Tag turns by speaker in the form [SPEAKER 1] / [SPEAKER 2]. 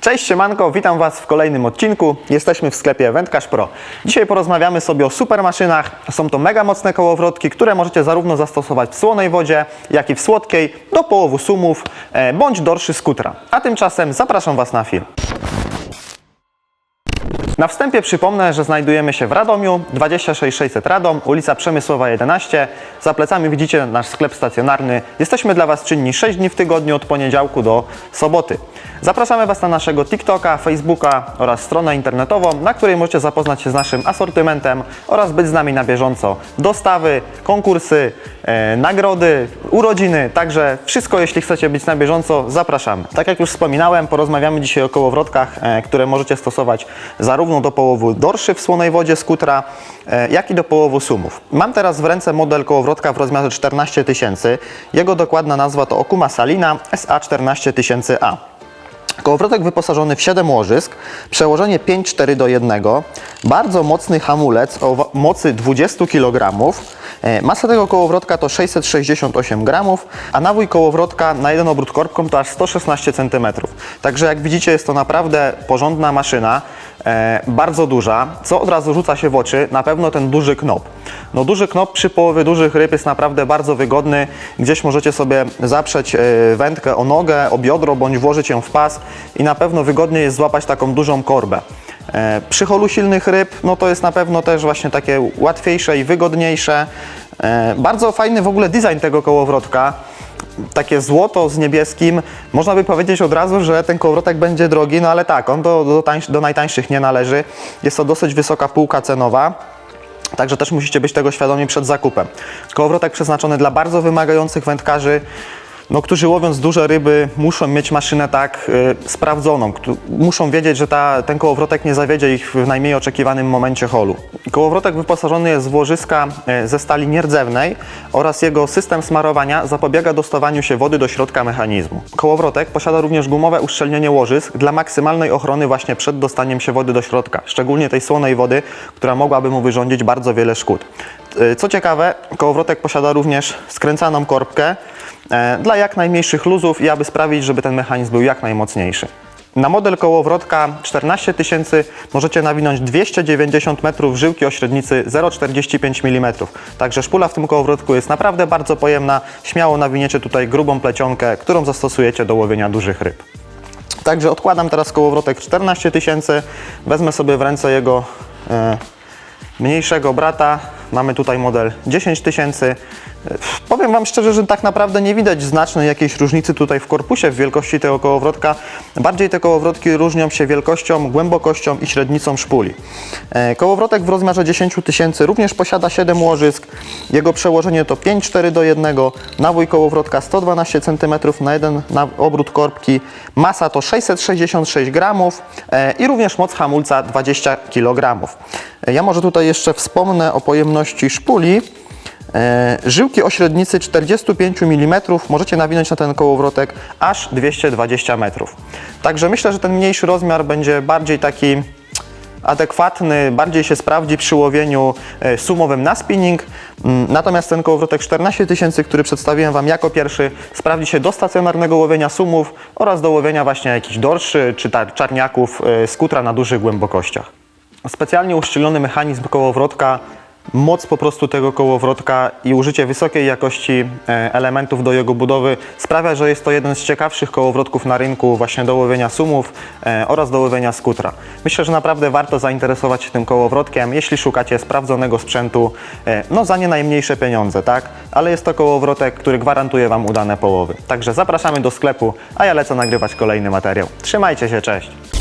[SPEAKER 1] Cześć siemanko, witam Was w kolejnym odcinku. Jesteśmy w sklepie Wędkarz Pro. Dzisiaj porozmawiamy sobie o super maszynach. Są to mega mocne kołowrotki, które możecie zarówno zastosować w słonej wodzie, jak i w słodkiej, do połowu sumów, e, bądź dorszy skutra. A tymczasem zapraszam Was na film. Na wstępie przypomnę, że znajdujemy się w Radomiu, 26600 Radom, ulica Przemysłowa 11. Za plecami widzicie nasz sklep stacjonarny. Jesteśmy dla Was czynni 6 dni w tygodniu od poniedziałku do soboty. Zapraszamy Was na naszego TikToka, Facebooka oraz stronę internetową, na której możecie zapoznać się z naszym asortymentem oraz być z nami na bieżąco. Dostawy, konkursy, e, nagrody, urodziny, także wszystko jeśli chcecie być na bieżąco, zapraszamy. Tak jak już wspominałem, porozmawiamy dzisiaj o kołowrotkach, e, które możecie stosować zarówno do połowu dorszy w słonej wodzie skutra, e, jak i do połowu sumów. Mam teraz w ręce model kołowrotka w rozmiarze 14 tysięcy. Jego dokładna nazwa to Okuma Salina SA 14000A. Kołowrotek wyposażony w 7 łożysk, przełożenie 5-4 do 1, bardzo mocny hamulec o mocy 20 kg. E, Masa tego kołowrotka to 668 gramów, a nawój kołowrotka na jeden obrót korbką to aż 116 cm. Także jak widzicie jest to naprawdę porządna maszyna, e, bardzo duża. Co od razu rzuca się w oczy? Na pewno ten duży knop. No duży knop przy połowie dużych ryb jest naprawdę bardzo wygodny. Gdzieś możecie sobie zaprzeć e, wędkę o nogę, o biodro, bądź włożyć ją w pas i na pewno wygodniej jest złapać taką dużą korbę. E, Przy holu silnych ryb, no to jest na pewno też właśnie takie łatwiejsze i wygodniejsze. E, Bardzo fajny w ogóle design tego kołowrotka. Takie złoto z niebieskim. Można by powiedzieć od razu, że ten kołowrotek będzie drogi, no ale tak, on do, do, do najtańszych nie należy. Jest to dosyć wysoka półka cenowa. Także też musicie być tego świadomi przed zakupem. Kołowrotek przeznaczony dla bardzo wymagających wędkarzy, no, którzy łowiąc duże ryby muszą mieć maszynę tak y, sprawdzoną. Muszą wiedzieć, że ta, ten kołowrotek nie zawiedzie ich w najmniej oczekiwanym momencie holu. Kołowrotek wyposażony jest w łożyska y, ze stali nierdzewnej oraz jego system smarowania zapobiega dostawaniu się wody do środka mechanizmu. Kołowrotek posiada również gumowe uszczelnienie łożysk dla maksymalnej ochrony właśnie przed dostaniem się wody do środka, szczególnie tej słonej wody, która mogłaby mu wyrządzić bardzo wiele szkód. Y, Co ciekawe, kołowrotek posiada również skręcaną korbkę e, dla jak najmniejszych luzów i aby sprawić, żeby ten mechanizm był jak najmocniejszy. Na model kołowrotka 14 tysięcy możecie nawinąć 290 metrów żyłki o średnicy 0,45 mm. Także szpula w tym kołowrotku jest naprawdę bardzo pojemna. Śmiało nawiniecie tutaj grubą plecionkę, którą zastosujecie do łowienia dużych ryb. Także odkładam teraz kołowrotek 14 tysięcy, wezmę sobie w ręce jego e, mniejszego brata. Mamy tutaj model 10 tysięcy. E, Powiem Wam szczerze, że tak naprawdę nie widać znacznej jakiejś różnicy tutaj w korpusie, w wielkości tego kołowrotka. Bardziej te kołowrotki różnią się wielkością, głębokością i średnicą szpuli. E, Kołowrotek w rozmiarze 10 tysięcy również posiada 7 łożysk. Jego przełożenie to 5,4 do 1. Nawój kołowrotka 112 cm na jeden na obrót korbki. Masa to 666 gramów e, i również moc hamulca 20 kg. Ja może tutaj jeszcze wspomnę o pojemności szpuli. E, Żyłki o średnicy 45 mm możecie nawinąć na ten kołowrotek aż 220 metrów. Także myślę, że ten mniejszy rozmiar będzie bardziej taki adekwatny, bardziej się sprawdzi przy łowieniu e, sumowym na spinning. Mm, Natomiast ten kołowrotek 14 tysięcy, który przedstawiłem Wam jako pierwszy, sprawdzi się do stacjonarnego łowienia sumów oraz do łowienia właśnie jakichś dorszy czy czarniaków e, z kutra na dużych głębokościach. Specjalnie uszczelniony mechanizm kołowrotka moc po prostu tego kołowrotka i użycie wysokiej jakości e, elementów do jego budowy sprawia, że jest to jeden z ciekawszych kołowrotków na rynku właśnie do łowienia sumów e, oraz do łowienia skutra. Myślę, że naprawdę warto zainteresować się tym kołowrotkiem, jeśli szukacie sprawdzonego sprzętu, e, no za nie najmniejsze pieniądze, tak? Ale jest to kołowrotek, który gwarantuje Wam udane połowy. Także zapraszamy do sklepu, a ja lecę nagrywać kolejny materiał. Trzymajcie się, cześć!